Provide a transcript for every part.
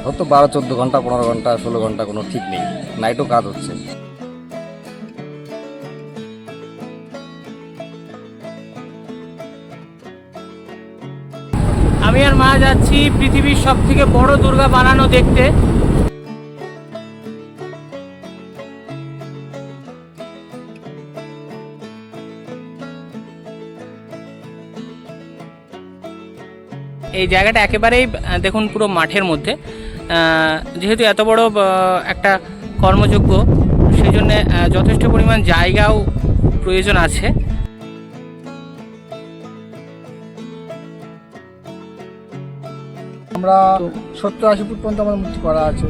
এখন তো বারো, চোদ্দ ঘণ্টা, পনেরো ঘণ্টা, ষোলো ঘণ্টা কোনো ঠিক নেই। নাইটও কাজ হচ্ছে। আমি আর মা যাচ্ছি পৃথিবীর সব থেকে বড় দুর্গা বানানো দেখতে। এই জায়গাটা একেবারেই দেখুন পুরো মাঠের মধ্যে। যেহেতু এত বড় একটা কর্মযোগ্য সেই জন্য যথেষ্ট পরিমাণ জায়গাও প্রয়োজন আছে। আমরা সত্তর আশি ফুট পর্যন্ত আমার মূর্তি করা আছে।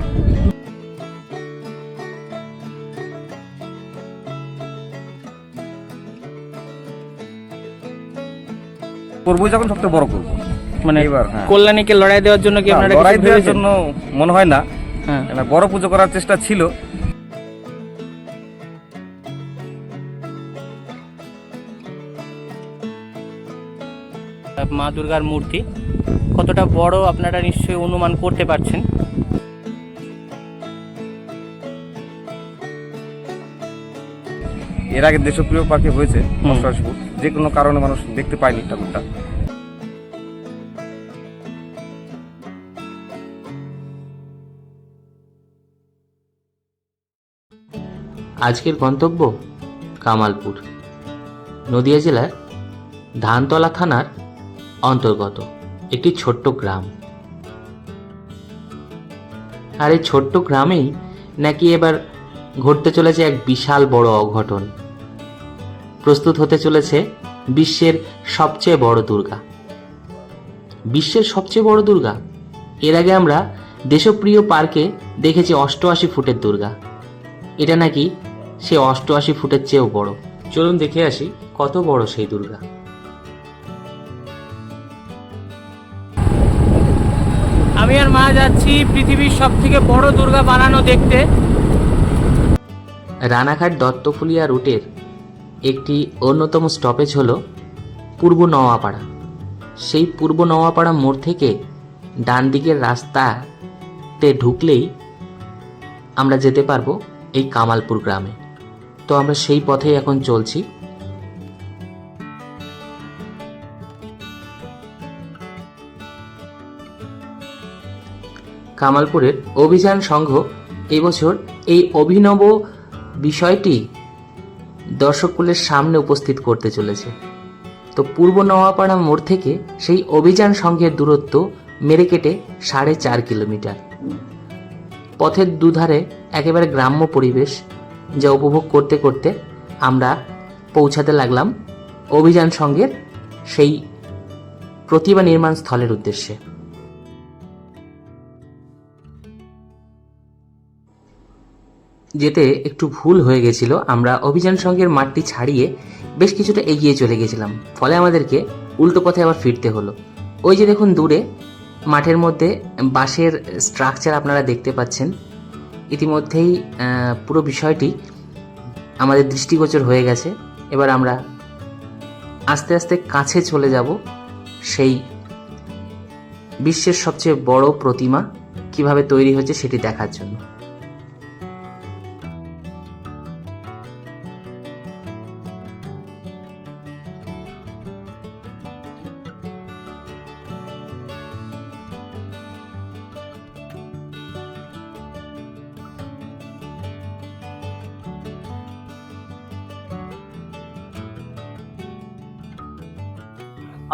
করব যখন সবচেয়ে বড় করব। মানে হ্যাঁ। কল্যাণীকে লড়াই দেওয়ার জন্য কি আপনারা লড়াই দেওয়ার জন্য মনে হয় না। হ্যাঁ। বড় পুজো করার চেষ্টা ছিল। মা দুর্গার মূর্তি। কতটা বড় আপনারা নিশ্চয়ই অনুমান করতে পারছেন। এর আগে দেশপ্রিয় পাখি হয়েছে যে কোনো কারণে মানুষ দেখতে পায়নি ঠাকুরটা। আজকের গন্তব্য কামালপুর, নদিয়া জেলার ধানতলা থানার অন্তর্গত একটি ছোট্ট গ্রাম। আর এই ছোট্ট গ্রামেই নাকি এবার ঘটতে চলেছে এক বিশাল বড় অঘটন। প্রস্তুত হতে চলেছে বিশ্বের সবচেয়ে বড় দুর্গা। বিশ্বের সবচেয়ে বড় দুর্গা? এর আগে আমরা দেশপ্রিয় পার্কে দেখেছি অষ্টআশি ফুটের দুর্গা। এটা নাকি সে অষ্টআশি ফুটের চেয়েও বড়। চলুন দেখে আসি কত বড় সেই দুর্গা। আমি আর মা যাচ্ছি পৃথিবীর সব থেকে বড় দুর্গা বানানো দেখতে। রানাঘাট দত্তফুলিয়া রুটের একটি অন্যতম স্টপেজ হল পূর্ব নওয়াপাড়া। সেই পূর্ব নওয়াপাড়া মোড় থেকে ডান দিকের রাস্তাতে ঢুকলেই আমরা যেতে পারব এই কামালপুর গ্রামে। তো আমরা সেই পথেই এখন চলছি। কামালপুরের অভিযান সংঘ এবছর এই অভিনব বিষয়টি দর্শককুলের সামনে উপস্থিত করতে চলেছে। তো পূর্ব নওয়াপাড়া মোড় থেকে সেই অভিযান সংঘের দূরত্ব মেরে কেটে সাড়ে চার কিলোমিটার। পথের দুধারে একেবারে গ্রাম্য পরিবেশ যা উপভোগ করতে করতে আমরা পৌঁছাতে লাগলাম অভিযান সংঘের সেই প্রতিভা নির্মাণ স্থলের উদ্দেশ্যে। যেতে একটু ভুল হয়ে গেছিল, আমরা অভিযান সংঘের মাঠটি ছাড়িয়ে বেশ কিছুটা এগিয়ে চলে গেছিলাম, ফলে আমাদেরকে উল্টো পথে আবার ফিরতে হলো। ওই যে দেখুন দূরে, মাঠের মধ্যে বাঁশের স্ট্রাকচার আপনারা দেখতে পাচ্ছেন ইতিমধ্যেই পুরো বিষয়টি আমাদের দৃষ্টিগোচর হয়ে গেছে। এবার আমরা আস্তে আস্তে কাছে চলে যাব সেই বিশ্বের সবচেয়ে বড় প্রতিমা, কীভাবে তৈরি হচ্ছে সেটি দেখার জন্য।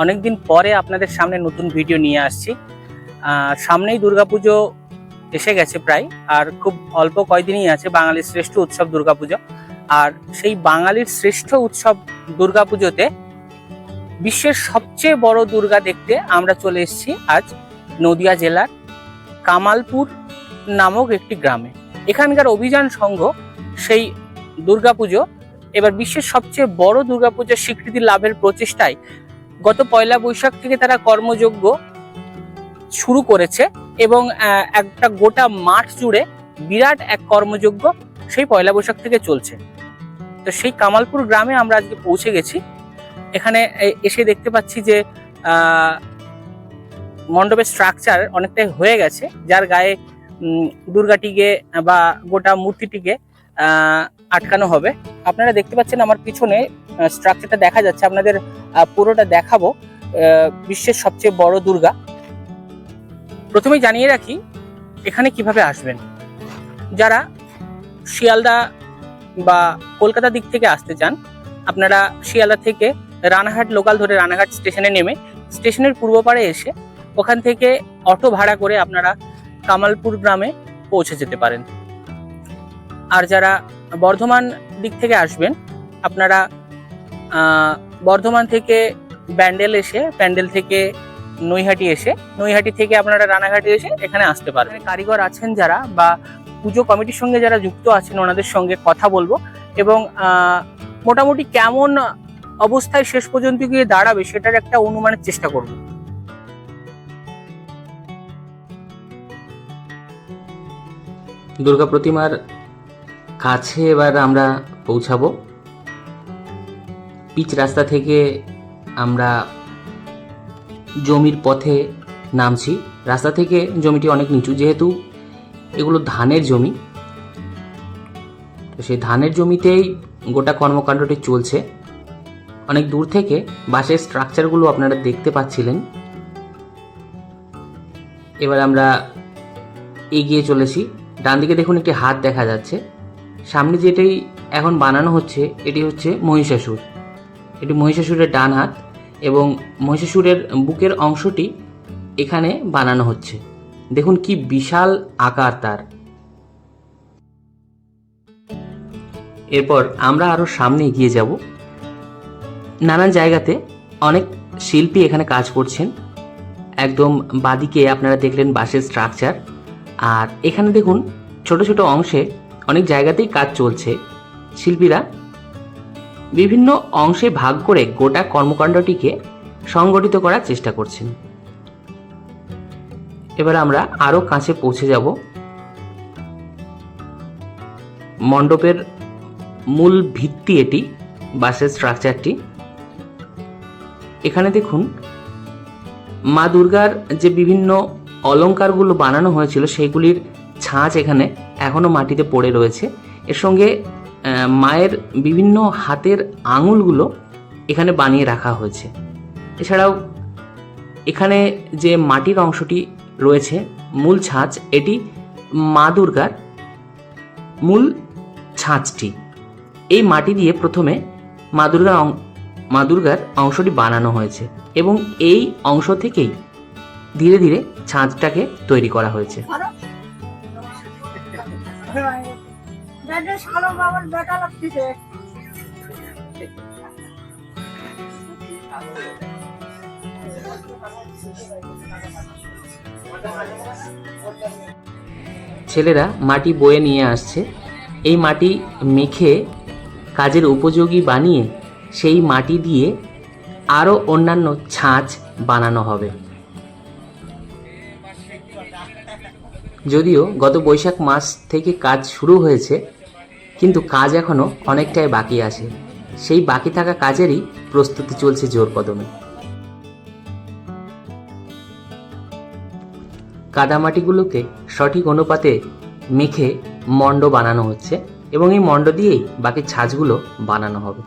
অনেকদিন পরে আপনাদের সামনে নতুন ভিডিও নিয়ে আসছি। সামনেই দুর্গাপুজো এসে গেছে প্রায়, আর খুব অল্প কয়দিনই আছে বাঙালির শ্রেষ্ঠ উৎসব দুর্গাপুজো। আর সেই বাঙালির শ্রেষ্ঠ উৎসব দুর্গাপুজোতে বিশ্বের সবচেয়ে বড় দুর্গা দেখতে আমরা চলে এসেছি আজ নদিয়া জেলার কামালপুর নামক একটি গ্রামে। এখানকার অভিযান সংঘ সেই দুর্গাপুজো, এবার বিশ্বের সবচেয়ে বড় দুর্গাপুজোর স্বীকৃতি লাভের প্রচেষ্টায় গত পয়লা বৈশাখ থেকে তারা কর্মযজ্ঞ শুরু করেছে এবং একটা গোটা মাঠ জুড়ে বিরাট এক কর্মযজ্ঞ সেই পয়লা বৈশাখ থেকে চলছে। তো সেই কামালপুর গ্রামে আমরা আজকে পৌঁছে গেছি। এখানে এসে দেখতে পাচ্ছি যে মণ্ডপের স্ট্রাকচার অনেকটাই হয়ে গেছে, যার গায়ে দুর্গাটিকে বা গোটা মূর্তিটিকে আটকানো হবে। আপনারা দেখতে পাচ্ছেন আমার পিছনে স্ট্রাকচারটা দেখা যাচ্ছে। আপনাদের পুরোটা দেখাবো। বিশ্বের সবচেয়ে বড় দুর্গা। প্রথমেই জানিয়ে রাখি, এখানে কীভাবে আসবেন? যারা শিয়ালদা বা কলকাতা দিক থেকে আসতে চান, আপনারা শিয়ালদা থেকে রানাঘাট লোকাল ধরে রানাঘাট স্টেশনে নেমে, স্টেশনের পূর্ব পাড়ে এসে ওখান থেকে অটো ভাড়া করে আপনারা কামালপুর গ্রামে পৌঁছে যেতে পারেন। আর যারা বর্ধমান দিক থেকে আসবেন আপনারা বর্ধমান থেকে ব্যান্ডেল এসে ব্যান্ডেল থেকে নৈহাটি এসে নৈহাটি থেকে আপনারা রানাঘাটে এসে এখানে আসতে পারবেন। কারিগর আছেন যারা বা পুজো কমিটির সঙ্গে যারা যুক্ত আছেন ওনাদের সঙ্গে কথা বলব এবং আহ, মোটামুটি কেমন অবস্থায় শেষ পর্যন্ত গিয়ে দাঁড়াবে সেটার একটা অনুমানের চেষ্টা করব। দুর্গা প্রতিমার কাছে এবার আমরা পৌঁছাবো। পিচ রাস্তা থেকে আমরা জমির পথে নামছি। রাস্তা থেকে জমিটি অনেক নিচু, যেহেতু এগুলো ধানের জমি। তো সেই ধানের জমিতেই গোটা কর্মকাণ্ডটি চলছে। অনেক দূর থেকে বাসের স্ট্রাকচারগুলো আপনারা দেখতে পাচ্ছিলেন। এবার আমরা এগিয়ে চলেছি। ডান দিকে দেখুন একটি হাত দেখা যাচ্ছে। সামনে যেটাই এখন বানানো হচ্ছে, এটি হচ্ছে মহিষাসুর। এটি মহিষাসুরের ডান হাত এবং মহিষাসুরের বুকের অংশটি এখানে বানানো হচ্ছে। দেখুন কি বিশাল আকার তার। এরপর আমরা আরও সামনে এগিয়ে যাব। নানান জায়গাতে অনেক শিল্পী এখানে কাজ করছেন। একদম বাদিকে আপনারা দেখলেন বাসের স্ট্রাকচার আর এখানে দেখুন ছোট ছোট অংশে অনেক জায়গাতেই কাজ চলছে। শিল্পীরা বিভিন্ন অংশে ভাগ করে গোটা কর্মকাণ্ডটিকে সংগঠিত করার চেষ্টা করছেন। এবার আমরা আরও কাছে পৌঁছে যাব। মণ্ডপের মূল ভিত্তি এটি, বাসের স্ট্রাকচারটি এখানে দেখুন, মা দুর্গার যে বিভিন্ন অলঙ্কারগুলো বানানো হয়েছিল সেগুলির ছাঁচ এখানে এখনও মাটিতে পড়ে রয়েছে। এর সঙ্গে মায়ের বিভিন্ন হাতের আঙুলগুলো এখানে বানিয়ে রাখা হয়েছে। এছাড়াও এখানে যে মাটির অংশটি রয়েছে, মূল ছাঁচ, এটি মা দুর্গার মূল ছাঁচটি। এই মাটি দিয়ে প্রথমে মা দুর্গার মা দুর্গার অংশটি বানানো হয়েছে এবং এই অংশ থেকেই ধীরে ধীরে ছাঁচটাকে তৈরি করা হয়েছে। ছেলেরা মাটি বয়ে নিয়ে আসছে। এই মাটি মেখে কাজের উপযোগী বানিয়ে সেই মাটি দিয়ে আরও অন্যান্য ছাঁচ বানানো হবে। যদিও গত বৈশাখ মাস থেকে কাজ শুরু হয়েছে, কিন্তু কাজ এখনও অনেকটাই বাকি আছে। সেই বাকি থাকা কাজেরই প্রস্তুতি চলছে জোর কদমে। কাদামাটিগুলোকে সঠিক অনুপাতে মেখে মণ্ড বানানো হচ্ছে এবং এই মণ্ড দিয়েই বাকি ছাঁচগুলো বানানো হবে।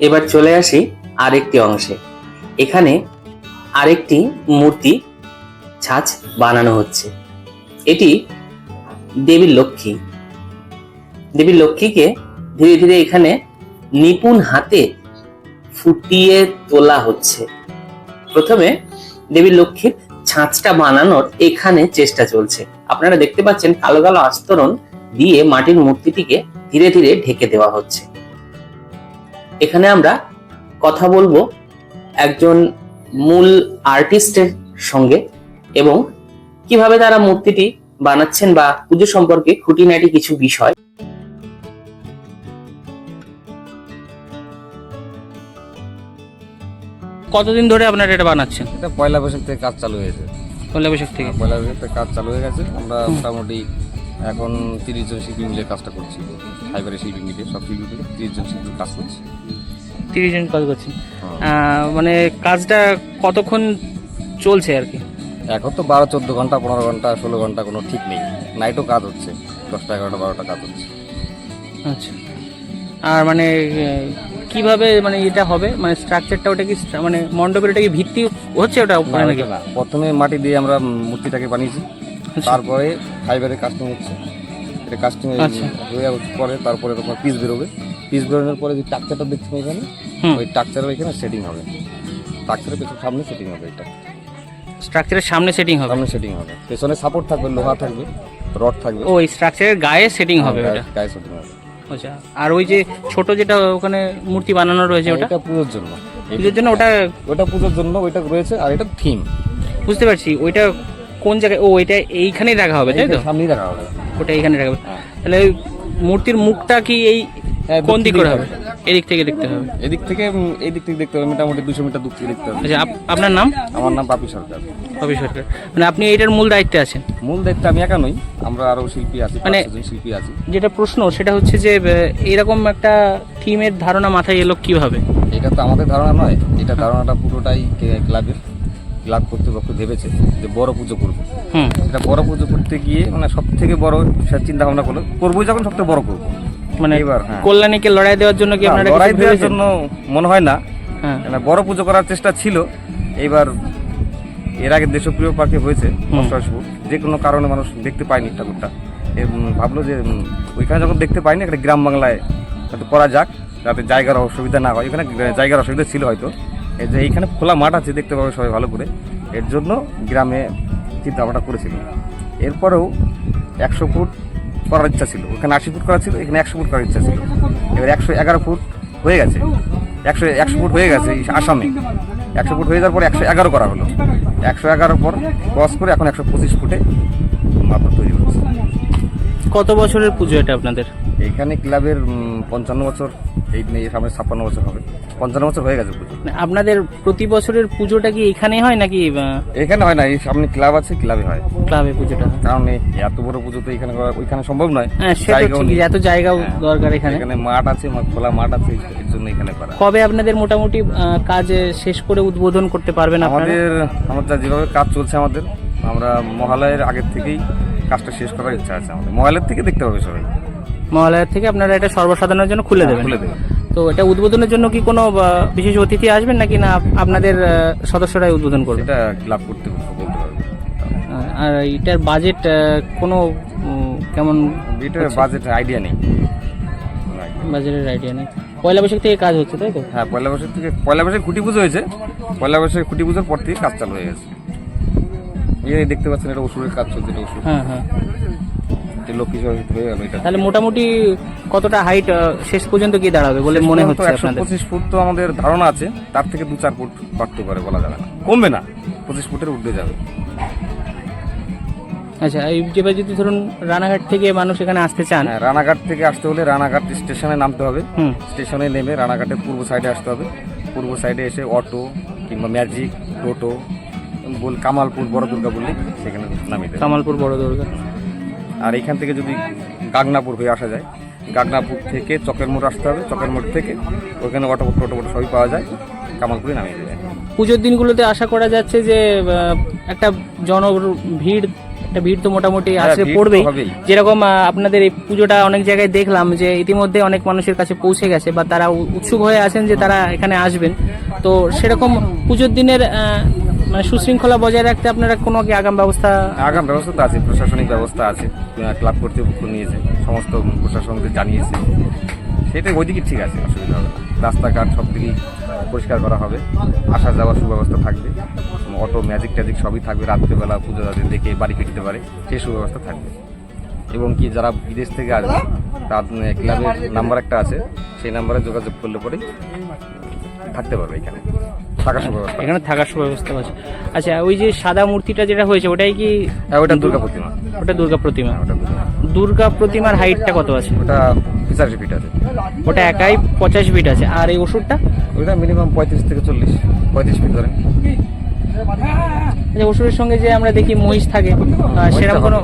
এবার চলে আসি আরেকটি অংশে। এখানে আরেকটি মূর্তি ছাঁচ বানানো হচ্ছে। এটি দেবী লক্ষ্মী। দেবী লক্ষ্মীকে ধীরে ধীরে এখানে নিপুণ হাতে ফুটিয়ে তোলা হচ্ছে। প্রথমে দেবী লক্ষ্মীর ছাঁচটা বানানোর এখানে চেষ্টা চলছে। আপনারা দেখতে পাচ্ছেন কালো কালো আস্তরণ দিয়ে মাটির মূর্তিটিকে ধীরে ধীরে ঢেকে দেওয়া হচ্ছে। এখানে আমরা কথা বলব একজন মূল আর্টিস্টের সঙ্গে এবং কীভাবে তারা মূর্তিটি বানাচ্ছেন বা পুজো সম্পর্কে খুঁটিনাটি কিছু বিষয়। কতদিন ধরে আপনারা এটা বানাচ্ছেন? এটা পয়লা বৈশাখ থেকে কাজ চালু হয়েছে। পয়লা বৈশাখ থেকে? পয়লা বৈশাখ থেকে কাজ চালু হয়ে গেছে। আমরা মোটামুটি এখন তিরিশ জন শিল্পী মিলে কাজটা করছি। ফাইবারের শিল্পী মিলে সব শিল্পী মিলে তিরিশ জন শিল্পী কাজ করছি। তিরিশ জন কাজ করছেন হ্যাঁ। মানে কাজটা কতক্ষণ চলছে আর কি? এখন তো বারো চোদ্দ ঘণ্টা পনেরো ঘণ্টা ষোলো ঘণ্টা কোনো ঠিক নেই। নাইটও কাজ হচ্ছে দশটা এগারোটা বারোটা কাজ হচ্ছে। আচ্ছা। আর মানে কীভাবে মানে এটা হবে? মানে স্ট্রাকচারটা ওটা কি মানে মণ্ডপের ওটা কি ভিত্তি হচ্ছে ওটা প্রথমে মাটি দিয়ে আমরা মূর্তিটাকে বানিয়েছি। আচ্ছা। তারপরে ফাইবারের কাস্টিং হচ্ছে। এটা কাস্টিং আচ্ছা। হয়ে পরে তারপরে তোমার পিস বেরোবে। পিস বেরোনোর পরে যে টাকচারটা দেখছি এখানে ওই টাকচারের এখানে সেটিং হবে। টাকচারের পেছনে সামনে সেটিং হবে এটা। স্ট্রাকচারের সামনে সেটিং হবে? সামনে সেটিং হবে। পেছনে সাপোর্ট থাকবে লোহা থাকবে রড থাকবে। ও স্ট্রাকচারের গায়ে সেটিং হবে হ্যাঁ, ওটা? গায়ে- সেটিং হবে। আচ্ছা আর ওই যে ছোট যেটা ওখানে মূর্তি বানানো রয়েছে ওটা? এটা পুজোর জন্য। পুজোর জন্য ওটা ওটা পুজোর জন্য ওইটা রয়েছে আর এটা থিম বুঝতে পারছি ওইটা কোন জায়গায় ও এটা এইখানেই রাখা হবে তাই তো? সামনেই রাখা হবে। ওটা এখানে রাখা হবে। হ্যাঁ। তাহলে ওই মূর্তির মুখটা কি এই হ্যাঁ, কোন দিক করে হবে? এদিক থেকে দেখতে হবে। এদিক থেকে এই দিক থেকে দেখতে হবে মোটামুটি দুশো মিটার দূর থেকে দেখতে হবে। আচ্ছা আপনার নাম? আমার নাম পাপি সরকার। কবি সরকার। মানে আপনি এইটার মূল দায়িত্বে আছেন? মূল দায়িত্ব আমি একা নই আমরা আরও শিল্পী আছি মানে- শিল্পী আছি। যেটা প্রশ্ন সেটা হচ্ছে যে এরকম একটা থিমের ধারণা মাথায় এলো কীভাবে? এটা তো আমাদের ধারণা নয় এটা ধারণাটা পুরোটাই ক্লাবের। ক্লাব কর্তৃপক্ষ ভেবেছে যে বড় পুজো করব। এটা বড় পুজো করতে গিয়ে মানে সব থেকে বড় চিন্তা ভাবনা করল করবোই যখন সব থেকে বড় করব। মানে এবার হ্যাঁ। কল্যাণীকে লড়াই দেওয়ার জন্য কি আপনারা লড়াই দেওয়ার জন্য মনে হয় না। হ্যাঁ। বড় পুজো করার চেষ্টা ছিল এইবার এর আগে দেশপ্রিয় পার্কে হয়েছে যে কোনো কারণে মানুষ দেখতে পায়নি ঠাকুরটা। ভাবলো যে ওইখানে যখন দেখতে পাইনি একটা গ্রাম বাংলায় হয়তো করা যাক যাতে জায়গার অসুবিধা না হয়। এখানে জায়গার অসুবিধা ছিল হয়তো। এই যে এইখানে খোলা মাঠ আছে দেখতে পাবে সবাই ভালো করে। এর জন্য গ্রামে চিন্তা ভাবনা করেছিল। এরপরেও একশো ফুট করার ইচ্ছা ছিল। ওখানে আশি ফুট করা ছিল এখানে একশো ফুট করার ইচ্ছা ছিল। এবার একশো এগারো ফুট হয়ে গেছে। একশো একশো ফুট হয়ে গেছে আসামে। একশো ফুট হয়ে যাওয়ার পর একশো এগারো করা হলো। একশো এগারো পর ক্রস করে এখন একশো পঁচিশ ফুটে আপনার তৈরি হচ্ছে। কত বছরের পুজো এটা আপনাদের? এইখানে ক্লাবের পঞ্চান্ন বছর এই সামনে ছাপ্পান্ন বছর হবে। পঞ্চান্ন বছর হয়ে গেছে পুজো। মানে আপনাদের প্রতি বছরের পুজোটা কি এখানেই হয় নাকি আহ, এখানে হয় না এই সামনে ক্লাব আছে ক্লাবে হয়। ক্লাবে পুজোটা হয়? কারণ এই এত বড় পুজো তো এখানে করা ওইখানে সম্ভব নয়। হ্যাঁ সে তো জায়গাও ঠিকই এত জায়গাও হ্যাঁ। দরকার এখানে। এখানে মাঠ আছে মা- খোলা মাঠ আছে এর জন্য এখানে করা। কবে আপনাদের মোটামুটি আহ, কাজ শেষ করে উদ্বোধন করতে পারবেন আপনারা? আমাদের আমাদের যেভাবে কাজ চলছে আমাদের আমরা মহালয়ের আগের থেকেই কাজটা শেষ করার ইচ্ছা আছে আমাদের। মহালয়ের থেকে দেখতে পাবে সবাই। মহালয়ার থেকে আপনারা এটা সর্বসাধারণের জন্য খুলে দেবেন। খুলে দেবে তো এটা উদ্বোধনের জন্য কি কোনো বিশেষ অতিথি আসবেন নাকি না আপনাদের সদস্যরাই উদ্বোধন করবে? সেটা ক্লাব করতে আর এটার বাজেট কোনো কেমন এটার বাজেট আইডিয়া নেই। বাজেটের আইডিয়া নেই। পয়লা বৈশাখ থেকে কাজ হচ্ছে তাই তো? হ্যাঁ পয়লা বছর থেকে পয়লা বৈশাখ খুঁটি পুজো হয়েছে। পয়লা বৈশাখ খুঁটি পুজোর পর থেকে কাজ চালু হয়ে গেছে। এই দেখতে পাচ্ছেন এটা ওষুধের কাজ চলছে এটা ওষুধ হ্যাঁ হ্যাঁ। এটা লক্ষ্মী সরস্বতী হয়ে গেল এটা। তাহলে মোটামুটি কতটা হাইট শেষ পর্যন্ত কি দাঁড়াবে বলে মনে হচ্ছে আপনাদের? পঁচিশ ফুট তো আমাদের ধারণা আছে তার থেকে দু চার ফুট বাড়তে পারে বলা যাবে না। কমবে না পঁচিশ ফুটের উঠতে যাবে। আচ্ছা এই যেবার যদি ধরুন রানাঘাট থেকে মানুষ এখানে আসতে চান। হ্যাঁ রানাঘাট থেকে আসতে হলে রানাঘাট স্টেশনে নামতে হবে। স্টেশনে নেমে রানাঘাটের পূর্ব সাইডে আসতে হবে। পূর্ব সাইডে এসে অটো কিংবা ম্যাজিক টোটো বল কামালপুর বড় দুর্গা বললে সেখানে নামিয়ে কামালপুর বড় দুর্গা আর এখান থেকে যদি গাগনাপুর হয়ে আসা যায় গাগনাপুর থেকে চকের মোড় আসতে হবে চকের মোড় থেকে ওখানে অটো টোটো টোটো সবই পাওয়া যায় কামালপুরে নামিয়ে দেবে। পুজোর দিনগুলোতে আশা করা যাচ্ছে যে একটা জন ভিড় একটা ভিড় তো মোটামুটি হ্যাঁ, আসলে পড়বেই। যেরকম আপনাদের এই পুজোটা অনেক জায়গায় দেখলাম যে ইতিমধ্যে অনেক মানুষের কাছে পৌঁছে গেছে বা তারা উৎসুক হয়ে আছেন যে তারা এখানে আসবেন। তো সেরকম পুজোর দিনের মানে সুশৃঙ্খলা বজায় রাখতে আপনারা কোনো কি আগাম ব্যবস্থা? আগাম ব্যবস্থা তো আছে, প্রশাসনিক ব্যবস্থা আছে। ক্লাব কর্তৃপক্ষ নিয়েছে, সমস্ত প্রশাসনকে জানিয়েছে। সেটা ওইদিকে ঠিক আছে, অসুবিধা হবে রাস্তাঘাট সব দিকেই পরিষ্কার করা হবে। আসা যাওয়ার সুব্যবস্থা থাকবে। অটো, ম্যাজিক ট্যাজিক সবই থাকবে। রাত্রেবেলা পুজো যাতে দেখে বাড়ি ফিরতে পারে সেই সুব্যবস্থা থাকবে। এবং কি যারা বিদেশ থেকে আসবে, তার ক্লাবের নাম্বার একটা আছে, সেই নাম্বারে যোগাযোগ করলে পরেই থাকতে পারবে এখানে। থাকার সুব্যবস্থা এখানে থাকার সুব্যবস্থা আছে। আচ্ছা ওই যে সাদা মূর্তিটা যেটা হয়েছে ওটাই কি হ্যাঁ ওটা দুর্গা প্রতিমা। ওটা দুর্গা প্রতিমা। হ্যাঁ, ওটা দুর্গা প্রতিমার হাইটটা কত আছে? ওটা পঁচাশি ফিট আছে। ওটা একাই পঁচাশ ফিট আছে। আর এই ওষুধটা? ওইটা মিনিমাম পঁয়ত্রিশ থেকে চল্লিশ। পঁয়ত্রিশ ফিট ধরেন। যে ওষুধের সঙ্গে যে আমরা দেখি মহিষ থাকে সেরকম কোনো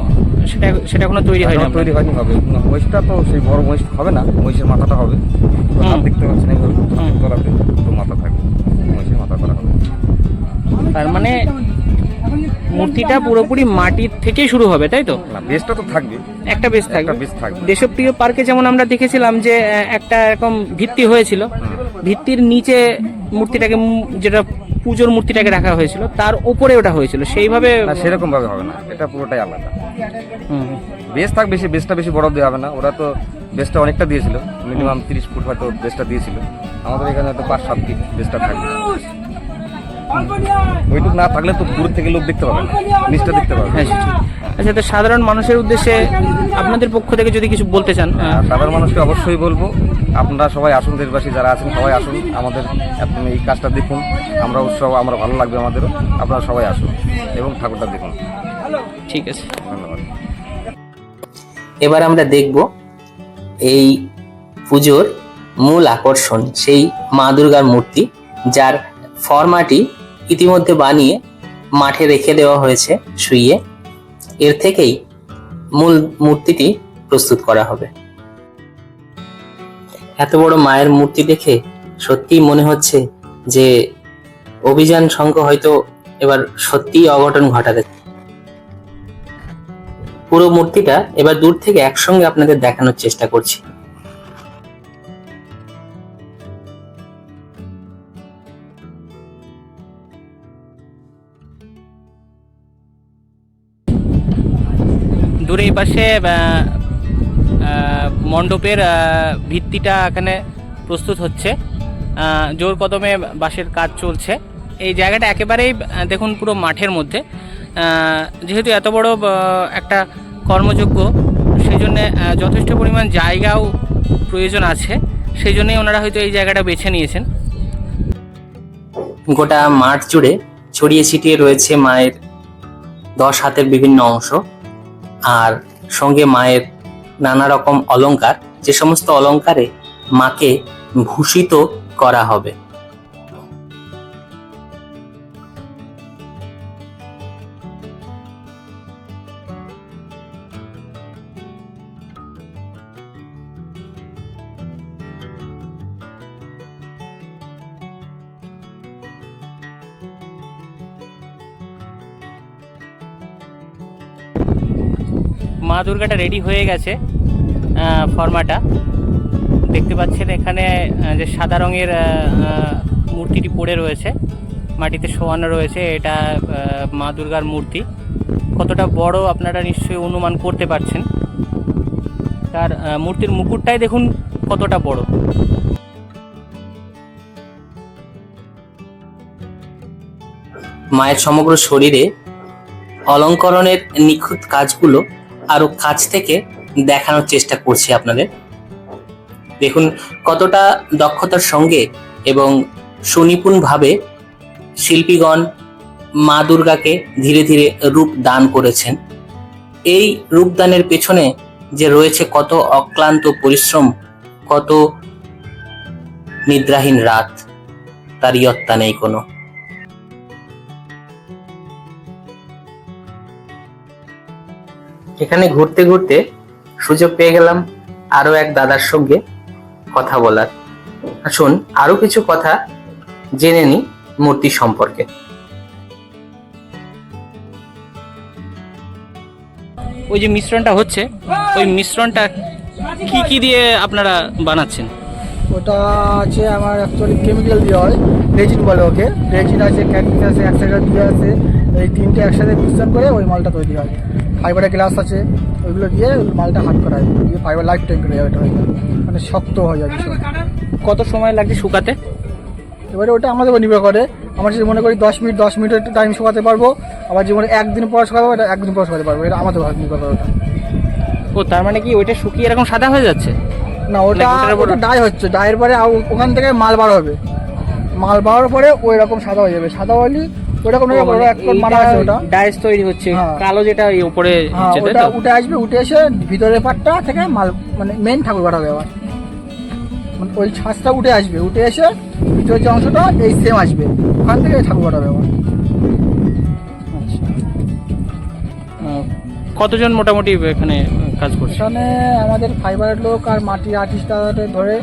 সেটা সেটা কোনো তৈরি হয় না। তৈরি হয়নি হবে। মহিষটা তো সেই বড় মহিষ হবে না। মহিষের মাথাটা হবে। হাত দেখতে পাচ্ছেন এইভাবে হুম। তো মাথা থাকবে। মহিষের মাথা করা হবে তার মানে মূর্তিটা পুরোপুরি মাটির থেকেই শুরু হবে তাই তো? না বেসটা তো থাকবে। একটা বেশ থাকবে। একটা বেস থাকবে। দেশপ্রিয় পার্কে যেমন আমরা দেখেছিলাম যে একটা এরকম ভিত্তি হয়েছিল। ভিত্তির নিচে মূর্তিটাকে যেটা পুজোর মূর্তিটাকে রাখা হয়েছিল তার উপরে ওটা হয়েছিল। সেইভাবে সেরকম ভাবে হবে না। এটা পুরোটাই আলাদা। বেস থাক বেশি বেসটা বেশি বড় দেওয়া হবে না। ওরা তো বেসটা অনেকটা দিয়েছিল। মিনিমাম তিরিশ ফুট হয়তো বেসটা দিয়েছিল। আমাদের এখানে হয়তো পাঁচ সাত ফিট বেসটা থাকবে। ওইটুকু না থাকলে তো দূর থেকে লোক দেখতে পাবে না। নিচটা দেখতে পাবে। হ্যাঁ। আচ্ছা তো সাধারণ মানুষের উদ্দেশ্যে আপনাদের পক্ষ থেকে যদি কিছু বলতে চান আর সাধারণ মানুষকে অবশ্যই বলব আপনারা সবাই আসুন দেশবাসী যারা আছেন সবাই আসুন আমাদের আপনি এই কাজটা দেখুন আমরা উৎসব আমরা ভালো লাগবে আমাদেরও আপনারা সবাই আসুন এবং ঠাকুরটা দেখুন। ঠিক আছে। ধন্যবাদ। এবার আমরা দেখব এই পুজোর মূল আকর্ষণ সেই মা দুর্গার মূর্তি, যার ফর্মাটি ইতিমধ্যে বানিয়ে মাঠে রেখে দেওয়া হয়েছে শুইয়ে। এর থেকেই মূল মূর্তিটি প্রস্তুত করা হবে। এত বড় মায়ের মূর্তি দেখে সত্যিই মনে হচ্ছে যে অভিযান সংঘ হয়তো এবার সত্যিই অঘটন ঘটাতে পুরো মূর্তিটা এবার দূর থেকে একসঙ্গে আপনাদের দেখানোর চেষ্টা করছি। পাশে মণ্ডপের ভিত্তিটা এখানে প্রস্তুত হচ্ছে। জোর কদমে বাঁশের কাজ চলছে। এই জায়গাটা একেবারেই দেখুন পুরো মাঠের মধ্যে। যেহেতু এত বড় একটা কর্মযোগ্য সেই জন্য যথেষ্ট পরিমাণ জায়গাও প্রয়োজন আছে। সেই জন্যই ওনারা হয়তো এই জায়গাটা বেছে নিয়েছেন। গোটা মাঠ জুড়ে ছড়িয়ে ছিটিয়ে রয়েছে মায়ের দশ হাতের বিভিন্ন অংশ। আর সঙ্গে মায়ের নানা রকম অলঙ্কার যে সমস্ত অলঙ্কারে মাকে ভূষিত করা হবে। দুর্গাটা রেডি হয়ে গেছে ফর্মাটা। দেখতে পাচ্ছেন এখানে যে সাদা রঙের মূর্তিটি পড়ে রয়েছে, মাটিতে শোয়ানো রয়েছে, এটা মা দুর্গার মূর্তি। কতটা বড় আপনারা নিশ্চয়ই অনুমান করতে পারছেন। তার মূর্তির মুকুটটাই দেখুন কতটা বড়। মায়ের সমগ্র শরীরে অলঙ্করণের নিখুঁত কাজগুলো আরও কাছ থেকে দেখানোর চেষ্টা করছি আপনাদের। দেখুন কতটা দক্ষতার সঙ্গে এবং সুনিপুণভাবে শিল্পীগণ মা দুর্গাকে ধীরে ধীরে রূপ দান করেছেন। এই রূপদানের পেছনে যে রয়েছে কত অক্লান্ত পরিশ্রম, কত নিদ্রাহীন রাত, তার ইয়ত্তা নেই কোনো। এখানে ঘুরতে ঘুরতে সুযোগ পেয়ে গেলাম আরও এক দাদার সঙ্গে কথা বলার। আসুন আরও কিছু কথা জেনে নি মূর্তি সম্পর্কে। ওই যে মিশ্রণটা হচ্ছে ওই মিশ্রণটা কি কি দিয়ে আপনারা বানাচ্ছেন? ওটা আছে আমার অ্যাকচুয়ালি কেমিক্যাল দিয়ে হয় রেজিন বলে ওকে। রেজিন আছে ক্যাটমিক আছে এক সাইডে দিয়ে আছে এই তিনটে একসাথে মিশ্রণ করে ওই মালটা তৈরি হয়। ফাইবারের গ্লাস আছে ওইগুলো দিয়ে মালটা হাট করা হয় দিয়ে ফাইবার লাইফ টাইম করে যাবে এটা। মানে শক্ত হয়ে যাবে ভীষণ কত সময় লাগছে শুকাতে? এবারে ওটা আমাদের উপর নির্ভর করে। আমরা যদি মনে করি দশ মিনিট দশ মিনিটের টাইম শুকাতে পারব আবার জীবনে একদিন পর শুকাতে পারব এটা একদিন পর শুকাতে পারব। এটা আমাদের উপর নির্ভর করে ওটা। ও তার মানে কি ওইটা শুকিয়ে এরকম সাদা হয়ে যাচ্ছে? না ওটা মানে ওটা ডাই হচ্ছে। ডাইয়ের পরে ওখান থেকে মাল বার হবে। মাল বাড়ার পরে ওই রকম সাদা হয়ে যাবে। সাদা হলে ওইরকম ও, মানে এক মানা আছে ওটা। ডাইস তৈরি হচ্ছে হ্যাঁ। কালো যেটা এই উপরে হ্যাঁ হচ্ছে তাই ওটা তো? উঠে আসবে উঠে এসে ভিতরের পাটটা থেকে মাল মানে মেন ঠাকুর কাটা হবে আবার। মানে ওই ছাঁচটা উঠে আসবে উঠে এসে ভিতরের যে অংশটা এই সেম আসবে। ওখান থেকে ঠাকুর কাটা হবে আবার কতজন মোটামুটি এখানে কাজ করছে? এখানে আমাদের ফাইবারের লোক আর মাটি আর্টিস্টরা ধরে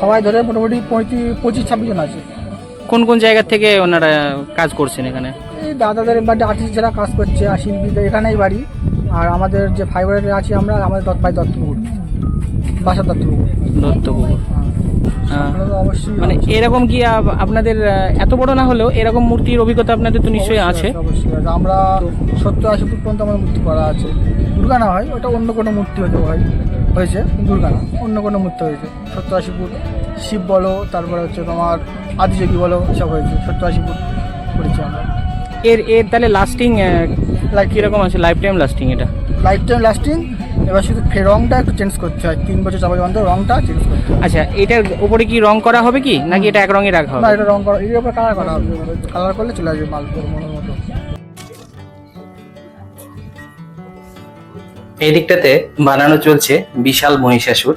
সবাই ধরে মোটামুটি পঁয়ত্রিশ পঁচিশ ছাব্বিশ জন আছে। কোন কোন জায়গা থেকে ওনারা কাজ করছেন এখানে? এই দাদাদের বাড়ি আর্টিস্ট যারা কাজ করছে আর শিল্পীদের এখানেই বাড়ি। আর আমাদের যে ফাইবারের আছি আমরা আমাদের দত্ত ভাই দত্তপুকুর বাসা দত্তপুকুর দত্তপুকুর হ্যাঁ। হ্যাঁ। আমরা মানে এরকম কি আপনাদের এত বড় না হলেও এরকম মূর্তির অভিজ্ঞতা আপনাদের তো নিশ্চয়ই আছে। আমরা সত্তর আশি ফুট পর্যন্ত আমাদের মূর্তি করা আছে। দুর্গা না হয় ওটা অন্য কোনো মূর্তি হতে হয় হয়েছে। দুর্গা না অন্য কোনো মূর্তি হয়েছে। সত্তর আশি ফুট শিব বলো তারপরে হচ্ছে তোমার আদিযোগী বলো সব হয়েছে সত্তর আশি ফুট করেছি আমরা। এর এর তাহলে লাস্টিং কীরকম আছে? লাইফ টাইম লাস্টিং এটা? লাইফ টাইম লাস্টিং এবার শুধু রংটা একটু চেঞ্জ করতে হয়। তিন বছর বছর অন্তর রংটা চেঞ্জ করতে হয়। আচ্ছা এটার উপরে কি রং করা হবে কি? নাকি এটা এক রঙে রাখা না হবে? এটা রং করা এর উপর কালার করা হবে। কালার করলে চলে আসবে মাল পুরো মনের মতো। এই দিকটাতে বানানো চলছে বিশাল মহিষাসুর।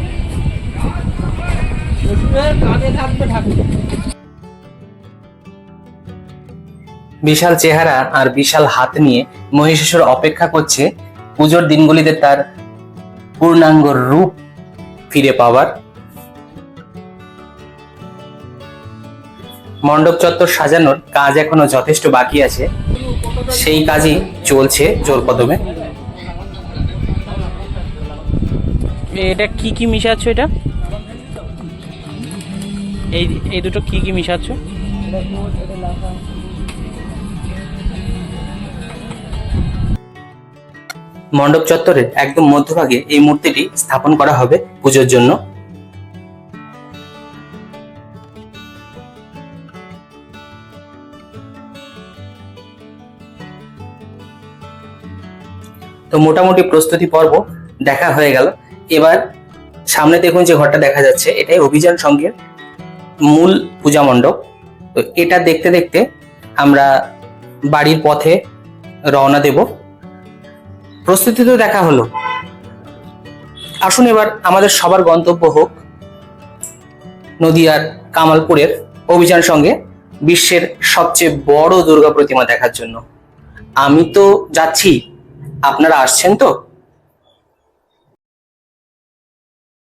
বিশাল চেহারা আর বিশাল হাত নিয়ে মহিষাসুর অপেক্ষা করছে। পুজোর দিনগুলিতে তার পূর্ণাঙ্গ রূপ ফিরে পাওয়ার। মণ্ডপ চত্বর সাজানোর কাজ এখনও যথেষ্ট বাকি আছে। সেই কাজই চলছে জোর কদমে। এটা কি কি মিশাচ্ছ এটা? এই এই দুটো কি কি মিশাচ্ছ? মণ্ডপ চত্বরের একদম মধ্যভাগে এই মূর্তিটি স্থাপন করা হবে পুজোর জন্য। তো মোটামুটি প্রস্তুতি পর্ব দেখা হয়ে গেল। এবার সামনে দেখুন যে ঘরটা দেখা যাচ্ছে, এটাই অভিযান সঙ্গের মূল পূজা মণ্ডপ। তো এটা দেখতে দেখতে আমরা বাড়ির পথে রওনা দেব। প্রস্তুতি তো দেখা হলো। আসুন এবার আমাদের সবার গন্তব্য হোক নদিয়ার কামালপুরের অভিযান সঙ্গে বিশ্বের সবচেয়ে বড় দুর্গা প্রতিমা দেখার জন্য। আমি তো যাচ্ছি। আপনারা আসছেন তো?